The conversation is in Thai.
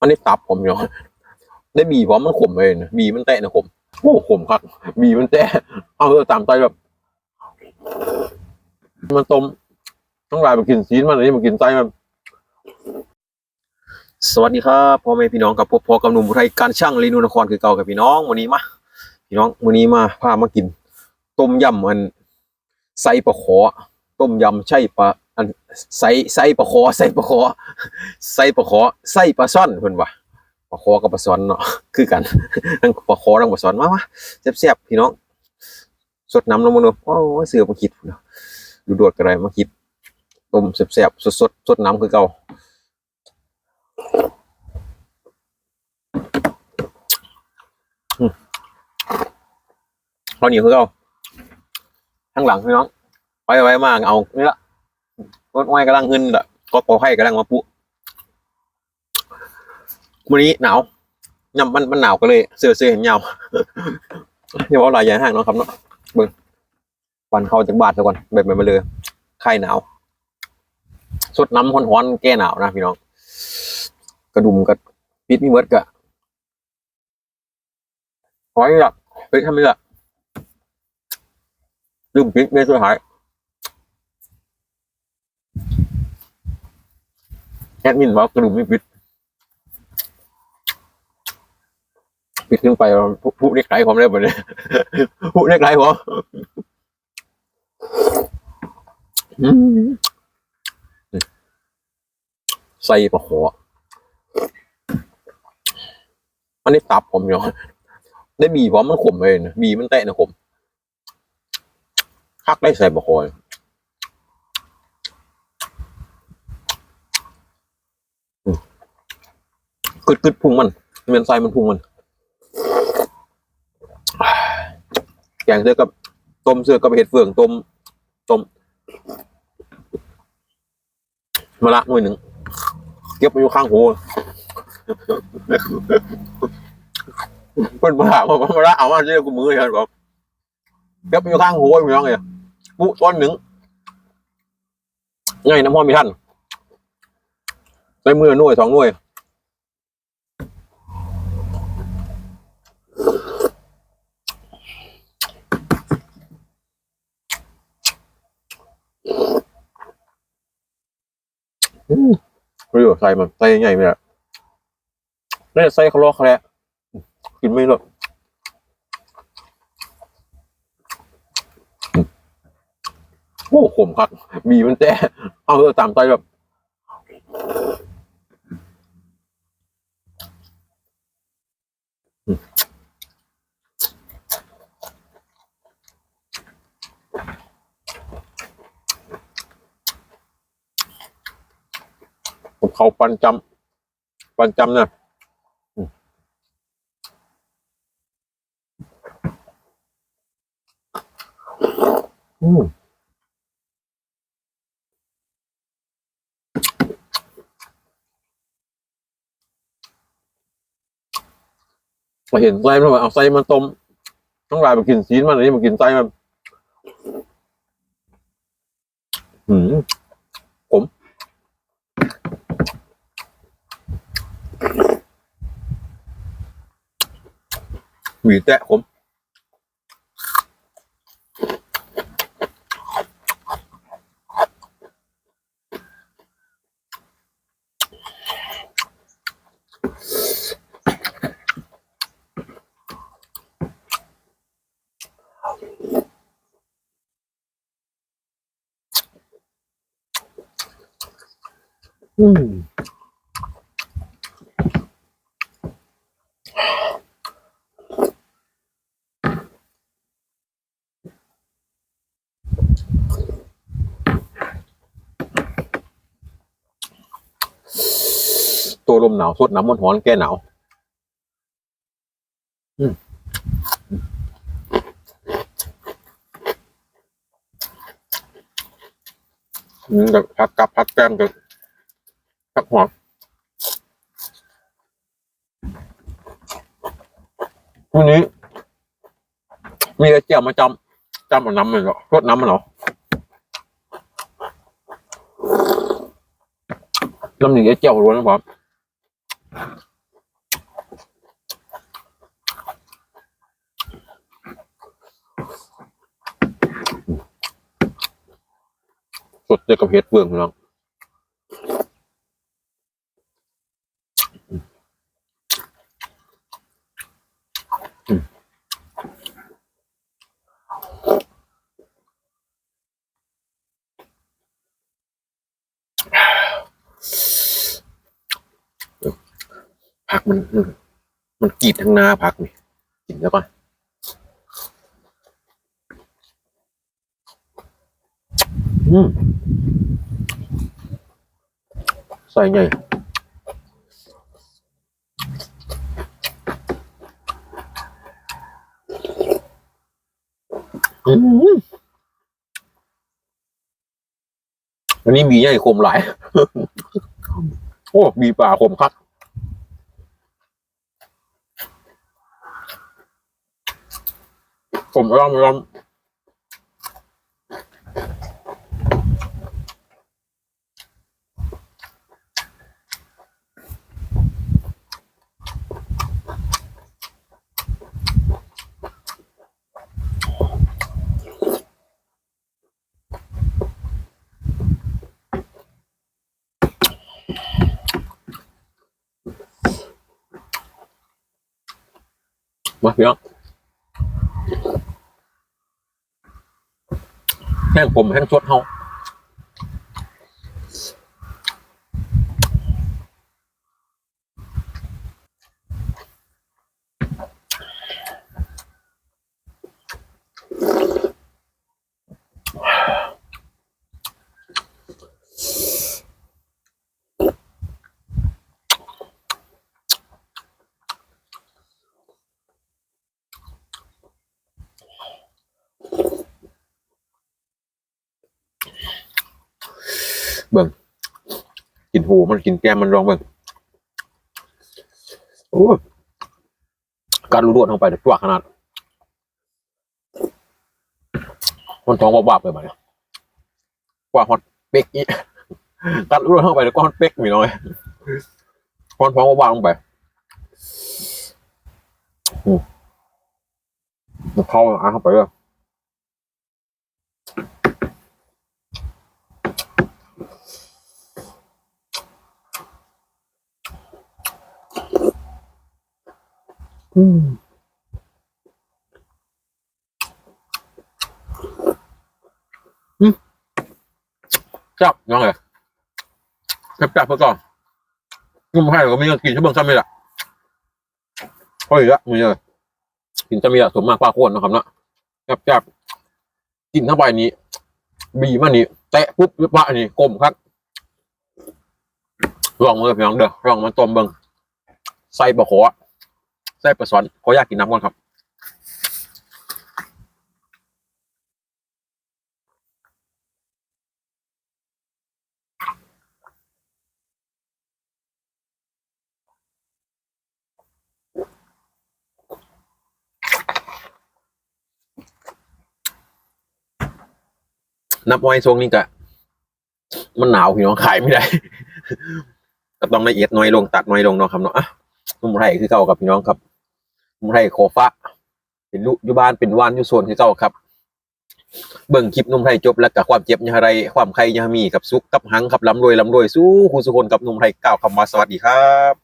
อันนี้ตับผมอยู่ได้บีเพราะมันขมเลยนะบีมันแตะนะขมโอ้ขมครับบีมันแตะเอาเออตามใจแบบ มันต้มต้องลายมากินซีนมันอันนี้มากินไส้มันสวัสดีครับพ่อแม่พี่น้องกับพวกพ่อกับหนุ่มอุทัยการช่างเรนูนครคือเก่ากับพี่น้องวันนี้มาพี่น้องวันนี้มาพามากิน ต้มยำมันไส้ปลาขอต้มยำใช่ปลา อันไส้ไส้ปลาขอไส้ปลาขอไส้ปลาขอไส้ปลาซ่อนเพิ่นว่าปลาขอกับปลาซ่อนเนาะคือกันทั้งปลาขอทั้งปลาซ่อนมามาแซ่บๆพี่น้องสดน้ำลงมาเนาะโอ้เสือมาคิดเนาะดูดดกันไรมาคิดต้มแซ่บๆสดๆสดน้ำคือเก่าเราเหนียวคือเราข้างหลังพี่น้องไปไว้มากเอานี่ละ รถอ้อยกำลังหึนละก็ปอให้กำลังมาปุ๊วันนี้หนาวยำมันมันหนาวก็เลย เสื้อเสื้อเห็นยาวอย่าว่าหลายอย่างห่างเนาะครับเนาะเบิ่งฟันเข้าจากบาดซะก่อนแบบมันมาเลยไข้หนาวสดน้ำร้อนๆแก้หนาวนะพี่น้อง กระดุมกระปิดมีเมิดกะหอยละเฮ้ยทำไมล่ะลืมปิดไม่สุดท้าย แอดมินบอกกระดูกไม่ปิดปิดขึ้นไปผู้ผู้เรียกไรผมเลยแบบนี้ผู้เรียกไรผมใส่ปะหัวอันนี้ตับผมอยู่ได้บีเพราะมันขมเลยนะบีมันแตะนะขมคักได้ใส่บะคอยอืม กึดกึดพุงมันเมียนไซมันพุงมัน แกงเสื้อกับต้มเสื้อกับเห็ดเฟืองต้มต้มมะละหน่วยหนึ่งเก็บไปอยู่ข้างหูเพิ่นมาถามว่ามะละเอามาเรียกูมือกันบอกเก็บไปอยู่ข้างหูพี่น้องเลยปุต้นหนึ่งไงน้ำหอมีท่านใช้มือหน่วยสองหน่วย ประโยชน์ใส่มันใส่ใหญ่ไหมล่ะนี่ใส่คาลอกแคาร์กินไม่หรอกโอ้ขมครับมีมันแจ้เอาตามใจแบบ เขาปันจำปันจำเนี่ยอืมมาเห็นไส้มันเอาไส้มันต้มต้องลายมากินซีนมันอันนี้มากินไส้มันหืม หวีแตะผมอืมตัว ลมหนาวสดน้ำมันร้อนแก้หนาวอืมอืมแบบพักกับพักแก้มกับพักหัววันนี้ มีกระเจียวมาจำจำเอาน้ำมันเหรอรดน้ำมันเหรอน้ำหนึ่งกระเจียวล้วนนะครับ เจอกับเห็ดเฟืองน้องผักมันมันมันกรีดทั้งหน้าผักนี่กินแล้วก่อนอืม ใส่ไงอันนี้มีใหญ่คมหลาย โอ้ มีปลาคมคักผมร่ำร่ำม มาพี่น้องแห้งผมแห้งชดเฮา เบิ่งกินหูมันกินแก้มมันรองเบิ่งโอ้การรู้รวดลงไปตัวขนาด คนท้องบาบๆเลยมาเนี่ยกว่าฮอตเป็กอีกการรู้รวดลงไปเด็ดกว่าฮอตเป็กมีน้อยคนท้องบาบๆลงไปอืมเข้าอะเข้าไปเลย อืมอืมจับยังไงจับจับไปก่อนนุ่มให้ก็มีเงินกินชั่วโมงซ้ำไม่ละพออีกละมีเลยกินจะมีละสมมากกว่าควรนะครับเนาะจับจับกินเข้าไปนี้ บีมันนี้แตะปุ๊บปะนี่กลมครับลองมือพี่น้องเด้อลองมาต้มเบิ่งใส่บะขอ ไส้ปลาซ้อนขออยากกินน้ำก่อนครับนับไว้ทรงนี้กะมันหนาวพี่น้องขายไม่ได้ ก็ต้องละเอียดน้อยลงตัดน้อยลงเนาะครับเนาะอะนุ่มไรคือเก่ากับพี่น้องครับ ไรโคฟ้าเป็นลูกอยู่บ้านเป็นวานอยู่โซนที่เจ้าครับ เบิ่งคลิปนุ่มไทยจบแล้วกับความเจ็บยังไรความใครยังมีกับซุกกับหังกับลำรวยลำรวยสู้คุณสุคนกับนุ่มไทยกล่าวคำว่าสวัสดีครับ